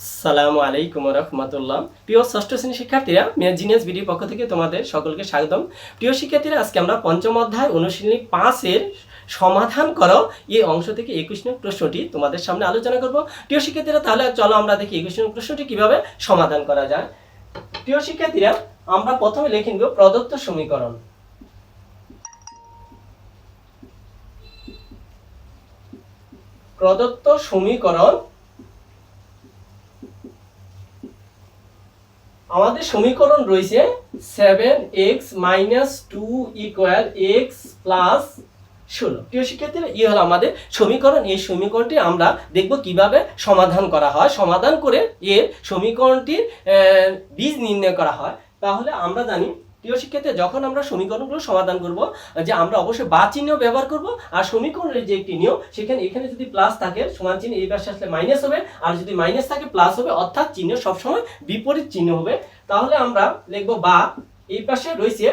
সালামু আলাইকুম রহমতুল্লাহ। প্রিয় ষষ্ঠ শ্রেণির শিক্ষার্থীরা জিনিয়াস ভিডিও পক্ষ থেকে তোমাদের সকলকে স্বাগতম। প্রিয় শিক্ষার্থীরা, আজকে আমরা পঞ্চম অধ্যায় অনুশীলনী পাঁচের সমাধান করো। এই অংশ থেকে একুশ নং প্রশ্নটি তোমাদের সামনে আলোচনা করব। প্রিয় শিক্ষার্থীরা, তাহলে চলো আমরা দেখি একুশ নং প্রশ্নটি কীভাবে সমাধান করা যায়। প্রিয় শিক্ষার্থীরা, আমরা প্রথমে লিখে নিব প্রদত্ত সমীকরণ। প্রদত্ত সমীকরণ আমাদের সমীকরণ রয়েছে seven x minus two equal x plus ষোলো। প্রিয় শিক্ষার্থীরা ই হলো আমাদের সমীকরণ। এই সমীকরণটি আমরা দেখব কীভাবে সমাধান করা হয়। সমাধান করে এর সমীকরণটির বীজ নির্ণয় করা হয়। তাহলে আমরা জানি প্রিয় শিক্ষার্থী, যখন আমরা সমীকরণগুলো সমাধান করব, যে আমরা অবশ্যই বা চিহ্ন ব্যবহার করব আর সমীকরণের যে একটি নিয়ম, সেখানে, এখানে যদি প্লাস থাকে, সমান চিহ্ন এই পাশে আসলে মাইনাস হবে, আর যদি মাইনাস থাকে প্লাস হবে, অর্থাৎ চিহ্ন সবসময় বিপরীত চিহ্ন হবে। তাহলে আমরা লিখব বা, এই পাশে রয়েছে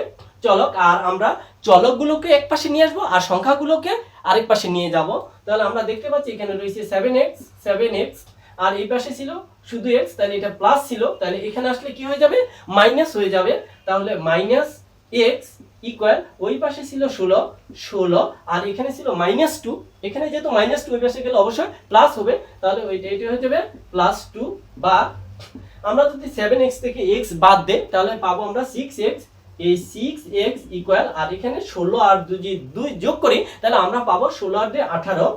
চলক, আর আমরা চলকগুলোকে এক পাশে নিয়ে আসব আর সংখ্যাগুলোকে আরেক পাশে নিয়ে যাব। তাহলে আমরা দেখতে পাচ্ছি এখানে রয়েছে সেভেন এক্স সেভেন এক্স আর এই পাশে ছিল শুধু এক্স তাহলে এটা প্লাস ছিল, তাহলে এখানে আসলে কি হয়ে যাবে? মাইনাস হয়ে যাবে। তাহলে মাইনাস এক্স ইকুয়াল ওই পাশে ছিল ষোলো ষোলো, আর এখানে ছিল মাইনাস টু এখানে যেহেতু মাইনাস টু ওই পাশে গেলে অবশ্যই প্লাস হবে, তাহলে ওইটা এটা হয়ে যাবে প্লাস টু বা আমরা যদি সেভেন এক্স থেকে এক্স বাদ দেই, তাহলে পাবো আমরা সিক্স এক্স এই সিক্স এক্স ইকুয়াল আর এখানে ষোলো আর দুই যোগ করি, তাহলে আমরা পাবো ষোলো আর দিয়ে আঠারো।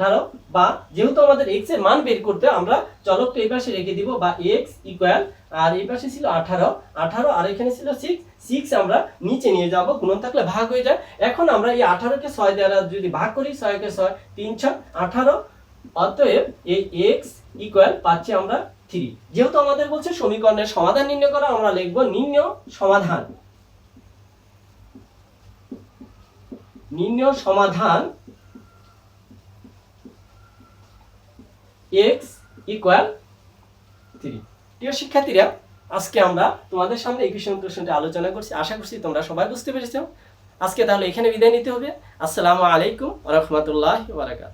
আঠারো বা যেহেতু আমাদের এক্সের মান বের করতে আমরা চলকটা এই পাশে রেখে দিব, বা এক্স ইকুয়াল আর এই পাশে ছিল আঠারো। আঠারো, আর এখানে ছিল সিক্স সিক্স আমরা নিচে নিয়ে যাব, গুণন থাকলে ভাগ হয়ে যায়। এখন আমরা এই আঠারোকে ছয় দ্বারা যদি ভাগ করি, ছয়কে ছয়, তিন ছয়, আঠারো, অতএব এই এক্স ইকুয়াল পাচ্ছি আমরা থ্রি যেহেতু আমাদের বলছে সমীকরণের সমাধান নির্ণয় করা, আমরা লিখব নির্ণয় সমাধান। নির্ণয় সমাধান এক্স ইকুয়াল থ্রি প্রিয় শিক্ষার্থীরা, আজকে আমরা তোমাদের সামনে ইকুয়েশন প্রশ্নটি আলোচনা করছি। আশা করছি তোমরা সবাই বুঝতে পেরেছ। আজকে তাহলে এখানে বিদায় নিতে হবে। আসসালামু আলাইকুম রহমতুল্লাহ বারাকাত